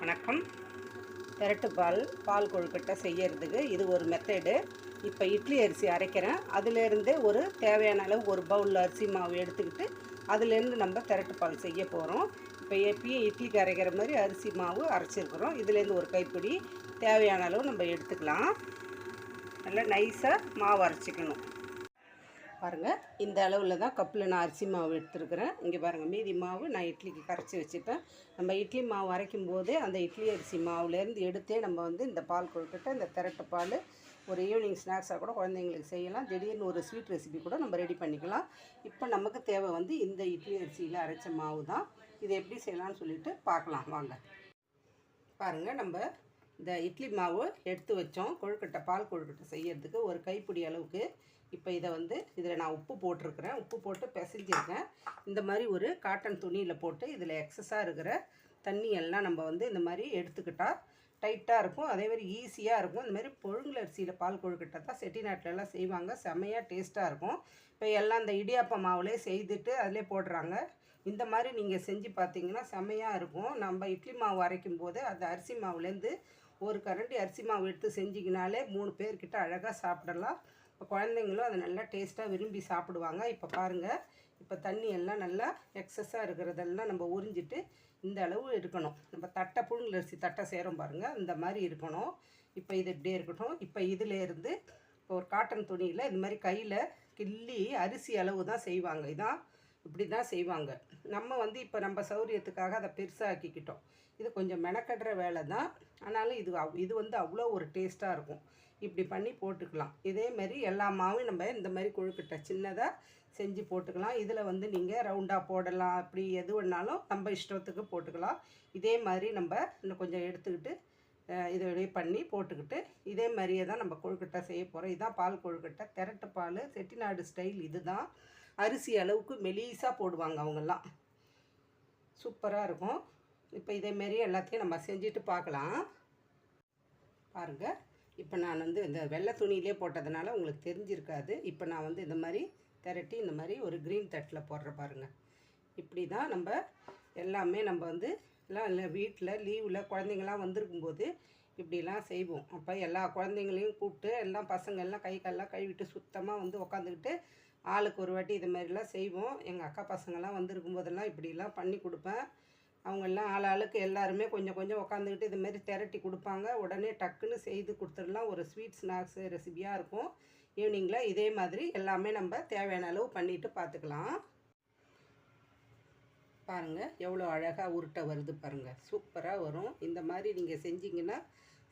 வணக்கம். பெரட்டு பால் பால் கொழுக்கட்டை செய்யறதுக்கு இது ஒரு மெத்தடு இப்போ இட்லி அரிசி அரைக்கிறேன். அதுலேருந்து ஒரு தேவையான அளவு ஒரு பவுலில் அரிசி மாவு எடுத்துக்கிட்டு அதுலேருந்து நம்ம திரட்டு பால் செய்ய போகிறோம் இப்போ எப்பயும் இட்லிக்கு அரைக்கிற மாதிரி அரிசி மாவு அரைச்சிருக்கிறோம். இதுலேருந்து ஒரு கைப்பிடி தேவையான அளவு நம்ம எடுத்துக்கலாம். நல்லா நைஸாக மாவு அரைச்சிக்கணும். பாருங்கள் இந்த அளவில் தான் கப்பில் நான் அரிசி மாவு எடுத்துருக்குறேன். இங்கே பாருங்கள் மீதி மாவு நான் இட்லிக்கு கரைச்சி வச்சுப்பேன். நம்ம இட்லி மாவு அரைக்கும் போதே அந்த இட்லி அரிசி மாவுலேருந்து எடுத்தே நம்ம வந்து இந்த பால் கொழுக்கட்டை இந்த திரட்டு பால் ஒரு ஈவினிங் ஸ்நாக்ஸாக கூட குழந்தைங்களுக்கு செய்யலாம். திடீர்னு ஒரு ஸ்வீட் ரெசிபி கூட நம்ம ரெடி பண்ணிக்கலாம். இப்போ நமக்கு தேவை வந்து இந்த இட்லி அரிசியில் அரைச்ச மாவு தான். இதை எப்படி செய்யலாம்னு சொல்லிட்டு பார்க்கலாம். வாங்க. பாருங்கள் நம்ம இந்த இட்லி மாவு எடுத்து வச்சோம். கொழுக்கட்டை பால் கொழுக்கட்டை செய்யறதுக்கு ஒரு கைப்பிடி அளவுக்கு இப்போ இதை வந்து இதில் நான் உப்பு போட்டிருக்கிறேன். உப்பு போட்டு பிசைஞ்சிருக்கேன். இந்த மாதிரி ஒரு காட்டன் துணியில் போட்டு இதில் எக்ஸஸாக இருக்கிற தண்ணி எல்லாம் நம்ம வந்து இந்த மாதிரி எடுத்துக்கிட்டால் டைட்டாக இருக்கும். அதே மாதிரி ஈஸியாக இருக்கும். இந்த மாதிரி பொழுங்கல் அரிசியில் பால் கொழுக்கட்டை தான் செட்டிநாட்டிலலாம் செய்வாங்க. செம்மையாக டேஸ்ட்டாக இருக்கும். இப்போ எல்லாம் இந்த இடியாப்ப மாவுலே செய்துட்டு அதிலே போடுறாங்க. இந்த மாதிரி நீங்கள் செஞ்சு பார்த்தீங்கன்னா செம்மையாக இருக்கும். நம்ம இட்லி மாவு அரைக்கும் போது அந்த அரிசி மாவுலேருந்து ஒரு கரண்டி அரிசி மாவு எடுத்து செஞ்சிங்கனாலே மூணு பேர்கிட்ட அழகாக சாப்பிடலாம். இப்போ குழந்தைங்களும் அதை நல்லா டேஸ்ட்டாக விரும்பி சாப்பிடுவாங்க. இப்போ பாருங்கள் இப்போ தண்ணி எல்லாம் நல்லா எக்ஸஸாக இருக்கிறதெல்லாம் நம்ம உறிஞ்சிட்டு இந்த அளவு இருக்கணும் நம்ம தட்டை புழுங்கல் அரிசி தட்டை சேரும் பாருங்கள் இந்த மாதிரி இருக்கணும். இப்போ இது இப்படியே இருக்கட்டும். இப்போ இதிலேருந்து இப்போ ஒரு காட்டன் துணியில் இது மாதிரி கையில் கிள்ளி அரிசி அளவு தான் செய்வாங்க. இதான் இப்படி தான் செய்வாங்க. நம்ம வந்து இப்போ நம்ம சௌரியத்துக்காக அதை பெருசாக்கிக்கிட்டோம். இது கொஞ்சம் மெனக்கடுற வேலை தான் ஆனாலும் இது அவ் இது வந்து அவ்வளோ ஒரு டேஸ்ட்டாக இருக்கும். இப்படி பண்ணி போட்டுக்கலாம். இதே மாதிரி எல்லா மாவும் நம்ம இந்த மாதிரி கொழுக்கட்டை சின்னதாக செஞ்சு போட்டுக்கலாம். இதில் வந்து நீங்கள் ரவுண்டாக போடலாம். அப்படி எது வேணாலும் நம்ம இஷ்டத்துக்கு போட்டுக்கலாம். இதே மாதிரி நம்ம இன்னும் கொஞ்சம் எடுத்துக்கிட்டு இதை வெளியே பண்ணி போட்டுக்கிட்டு இதே மாதிரியே தான் நம்ம கொழுக்கட்டை செய்ய போகிறோம் இதுதான் பால் கொழுக்கட்டை. திரட்டு பால் செட்டிநாடு ஸ்டைல் இதுதான். அரிசி அளவுக்கு மெலீஸாக போடுவாங்க அவங்கெல்லாம். சூப்பராக இருக்கும். இப்போ இதேமாரி எல்லாத்தையும் நம்ம செஞ்சுட்டு பார்க்கலாம். பாருங்கள் இப்போ நான் வந்து இந்த வெள்ளை துணியிலே போட்டதுனால உங்களுக்கு தெரிஞ்சிருக்காது. இப்போ நான் வந்து இந்த மாதிரி திரட்டி இந்த மாதிரி ஒரு க்ரீன் தட்டில் போடுற பாருங்கள் இப்படி தான் நம்ம எல்லாமே நம்ம வந்து எல்லாம் இல்லை வீட்டில் லீவில் குழந்தைங்களாம் வந்திருக்கும்போது இப்படிலாம் செய்வோம். அப்போ எல்லா குழந்தைங்களையும் கூப்பிட்டு எல்லாம் பசங்க எல்லாம் கை கால்லாம் கழுவிட்டு சுத்தமாக வந்து உக்காந்துக்கிட்டு ஆளுக்கு ஒரு வாட்டி இது மாதிரிலாம் செய்வோம். எங்கள் அக்கா பசங்கள்லாம் வந்திருக்கும் போதெல்லாம் இப்படிலாம் பண்ணி கொடுப்பேன். அவங்கெல்லாம் ஆள் ஆளுக்கு எல்லாருமே கொஞ்சம் கொஞ்சம் உக்காந்துக்கிட்டு இது மாதிரி திரட்டி கொடுப்பாங்க. உடனே டக்குன்னு செய்து கொடுத்துடலாம். ஒரு ஸ்வீட் ஸ்நாக்ஸ் ரெசிபியாக இருக்கும். ஈவினிங்கில் இதே மாதிரி எல்லாமே நம்ம தேவையான அளவு பண்ணிவிட்டு பார்த்துக்கலாம். பாருங்கள் எவ்வளோ அழகாக உருட்டை வருது பாருங்கள் சூப்பராக வரும். இந்த மாதிரி நீங்கள் செஞ்சிங்கன்னா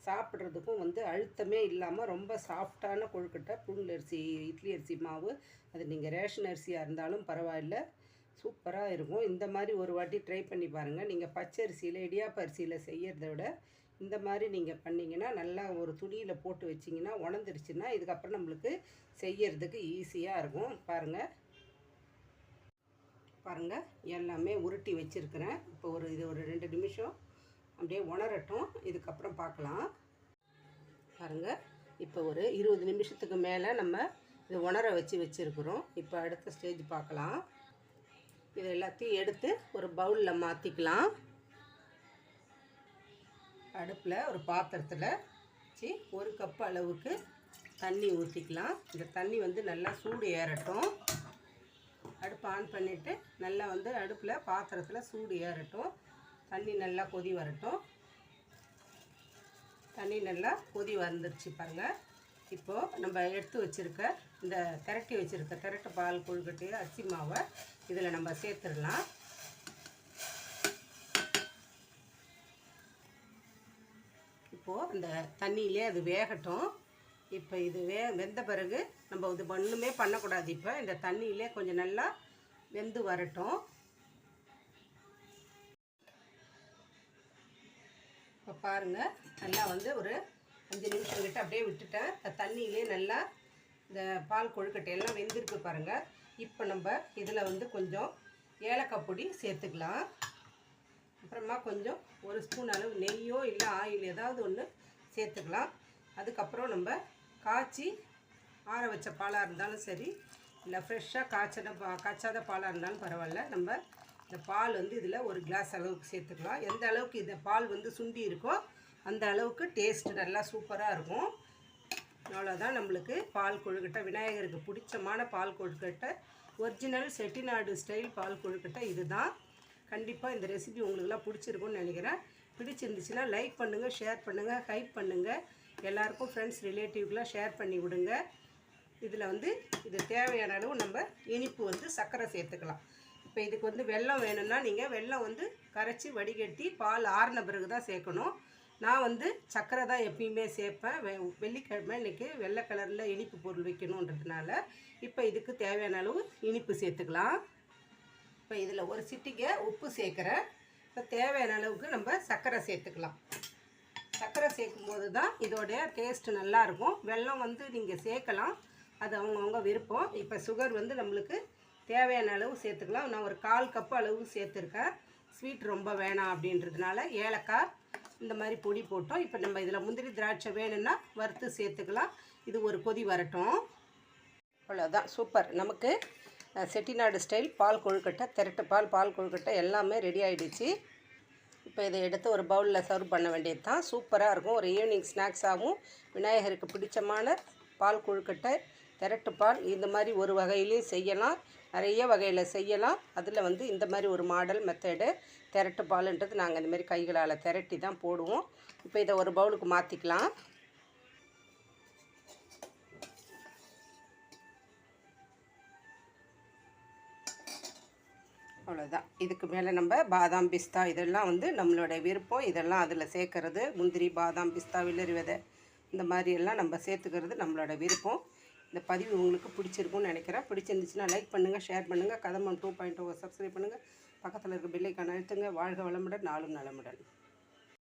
சாப்பிட்றதுக்கும் வந்து அழுத்தமே இல்லாமல் ரொம்ப சாஃப்டான கொழுக்கட்டை புழுங்கல் அரிசி இட்லி அரிசி மாவு அது நீங்கள் ரேஷன் அரிசியாக இருந்தாலும் பரவாயில்ல. சூப்பராக இருக்கும். இந்த மாதிரி ஒரு வாட்டி ட்ரை பண்ணி பாருங்கள் நீங்கள் பச்சை அரிசியில் இடியாப்ப அரிசியில் செய்கிறத விட இந்த மாதிரி நீங்கள் பண்ணிங்கன்னா நல்லா ஒரு துணியில் போட்டு வச்சிங்கன்னா உணர்ந்துருச்சுன்னா இதுக்கப்புறம் நம்மளுக்கு செய்யறதுக்கு ஈஸியாக இருக்கும். பாருங்கள் பாருங்கள் எல்லாமே உருட்டி வச்சுருக்கிறேன். இப்போ ஒரு இது ஒரு ரெண்டு நிமிஷம். அப்படியே உணரட்டும். இதுக்கப்புறம் பார்க்கலாம். பாருங்கள் இப்போ ஒரு இருபது நிமிஷத்துக்கு மேலே நம்ம இது உணர வச்சு வச்சுருக்குறோம். இப்போ அடுத்த ஸ்டேஜ் பார்க்கலாம். இது எல்லாத்தையும் எடுத்து ஒரு பவுலில் மாற்றிக்கலாம் அடுப்பில் ஒரு பாத்திரத்தில் வச்சு ஒரு கப் அளவுக்கு தண்ணி ஊற்றிக்கலாம் இந்த தண்ணி வந்து நல்லா சூடு ஏறட்டும். அடுப்பு ஆன் பண்ணிவிட்டு நல்லா வந்து அடுப்பில் பாத்திரத்தில் சூடு ஏறட்டும். தண்ணி நல்லா கொதி வரட்டும். தண்ணி நல்லா கொதி வந்துருச்சு பாருங்கள் இப்போது நம்ம எடுத்து வச்சுருக்க இந்த திரட்டி வச்சுருக்க திரட்டு பால் கொழுக்கட்டையை அரிசி மாவை இதில் நம்ம சேர்த்துடலாம். இப்போது அந்த தண்ணியிலே அது வேகட்டும். இப்போ இது வே வெந்த பிறகு நம்ம இது ஒன்றுமே பண்ணக்கூடாது. இப்போ இந்த தண்ணியிலே கொஞ்சம் நல்லா வெந்து வரட்டும். இப்போ பாருங்கள் நல்லா வந்து ஒரு அஞ்சு நிமிஷம் கிட்ட அப்படியே விட்டுட்டேன். தண்ணியிலே நல்லா இந்த பால் கொழுக்கட்டை எல்லாம் வெந்திருக்கு பாருங்கள் இப்போ நம்ம இதில் வந்து கொஞ்சம் ஏலக்காய் பொடி சேர்த்துக்கலாம். அப்புறமா கொஞ்சம் ஒரு ஸ்பூன் அளவு நெய்யோ இல்லை ஆயில் ஏதாவது ஒன்று சேர்த்துக்கலாம். அதுக்கப்புறம் நம்ம காய்ச்சி ஆற வச்ச பாலாக இருந்தாலும் சரி இல்லை ஃப்ரெஷ்ஷாக காய்ச்சத பா காய்ச்சாத பாலாக இருந்தாலும் பரவாயில்ல. நம்ம இந்த பால் வந்து இதில் ஒரு கிளாஸ் அளவுக்கு சேர்த்துக்கலாம். எந்த அளவுக்கு இந்த பால் வந்து சுண்டி இருக்கோ அந்த அளவுக்கு டேஸ்ட் நல்லா சூப்பராக இருக்கும். அவ்வளோதான் நம்மளுக்கு பால் கொழுக்கட்டை. விநாயகருக்கு பிடிச்சமான பால் கொழுக்கட்டை. ஒரிஜினல் செட்டிநாடு ஸ்டைல் பால் கொழுக்கட்டை இதுதான். கண்டிப்பாக இந்த ரெசிபி உங்களுக்குலாம் பிடிச்சிருக்கும்னு நினைக்கிறேன். பிடிச்சிருந்துச்சுன்னா லைக் பண்ணுங்கள் ஷேர் பண்ணுங்கள் ஹைப் பண்ணுங்கள் எல்லாருக்கும் ஃப்ரெண்ட்ஸ் ரிலேட்டிவ்க்கெலாம் ஷேர் பண்ணி விடுங்க. இதில் வந்து இது தேவையான அளவு நம்ம இனிப்பு வந்து சர்க்கரை சேர்த்துக்கலாம். இப்போ இதுக்கு வந்து வெல்லம் வேணும்னா நீங்கள் வெல்லம் வந்து கரைச்சி வடிகட்டி பால் ஆறின பிறகு தான் சேர்க்கணும். நான் வந்து சர்க்கரை தான் எப்பயுமே சேர்ப்பேன். வெ வெள்ளிக்கிழமை இன்றைக்கி வெள்ளை கலரில் இனிப்பு பொருள் வைக்கணுன்றதுனால இப்போ இதுக்கு தேவையான அளவு இனிப்பு சேர்த்துக்கலாம். இப்போ இதில் ஒரு சிட்டிக்கை உப்பு சேர்க்குறேன். இப்போ தேவையான அளவுக்கு நம்ம சர்க்கரை சேர்த்துக்கலாம். சர்க்கரை சேர்க்கும்போது தான் இதோடைய டேஸ்ட்டு நல்லாயிருக்கும் வெல்லம் வந்து நீங்கள் சேர்க்கலாம். அது அவங்கவுங்க விருப்பம். இப்போ சுகர் வந்து நம்மளுக்கு தேவையான அளவு சேர்த்துக்கலாம். நான் ஒரு கால் கப்பு அளவு சேர்த்துருக்கேன். ஸ்வீட் ரொம்ப வேணாம் அப்படின்றதுனால ஏலக்காய் இந்த மாதிரி பொடி போட்டோம். இப்போ நம்ம இதில் முந்திரி திராட்சை வேணும்னா வறுத்து சேர்த்துக்கலாம். இது ஒரு கொதி வரட்டும். அவ்வளோதான் சூப்பர் நமக்கு செட்டிநாடு ஸ்டைல் பால் கொழுக்கட்டை திரட்டு பால் பால் கொழுக்கட்டை எல்லாமே ரெடி ஆகிடுச்சு இப்போ இதை எடுத்து ஒரு பவுலில் சர்வ் பண்ண வேண்டியது தான் சூப்பராக இருக்கும். ஒரு ஈவினிங் ஸ்நாக்ஸாகவும் விநாயகருக்கு பிடிச்சமான பால் கொழுக்கட்டை திரட்டு பால் இந்த மாதிரி ஒரு வகையிலையும் செய்யலாம். நிறைய வகையில் செய்யலாம். அதில் வந்து இந்த மாதிரி ஒரு மாடல் மெத்தடு திரட்டு பாலுன்றது நாங்கள் இந்த மாதிரி கைகளால் திரட்டி தான் போடுவோம். இப்போ இதை ஒரு பவுலுக்கு மாற்றிக்கலாம் அவ்வளோதான் இதுக்கு மேலே நம்ம பாதாம் பிஸ்தா இதெல்லாம் வந்து நம்மளோட விருப்பம். இதெல்லாம் அதில் சேர்க்கறது. முந்திரி பாதாம் பிஸ்தா வெள்ளரி விதை. இந்த மாதிரியெல்லாம் நம்ம சேர்த்துக்கிறது நம்மளோட விருப்பம். இந்த பதிவு உங்களுக்கு பிடிச்சிருக்கும்னு நினைக்கிறேன். பிடிச்சிருந்துச்சுன்னா லைக் பண்ணுங்கள் ஷேர் பண்ணுங்கள் கதமம் two point two oh subscribe பண்ணுங்கள் பக்கத்தில் இருக்க பில்லைக்கான அழுத்துங்க. வாழ்க வளமுடன் நாளும் நலமுடன்.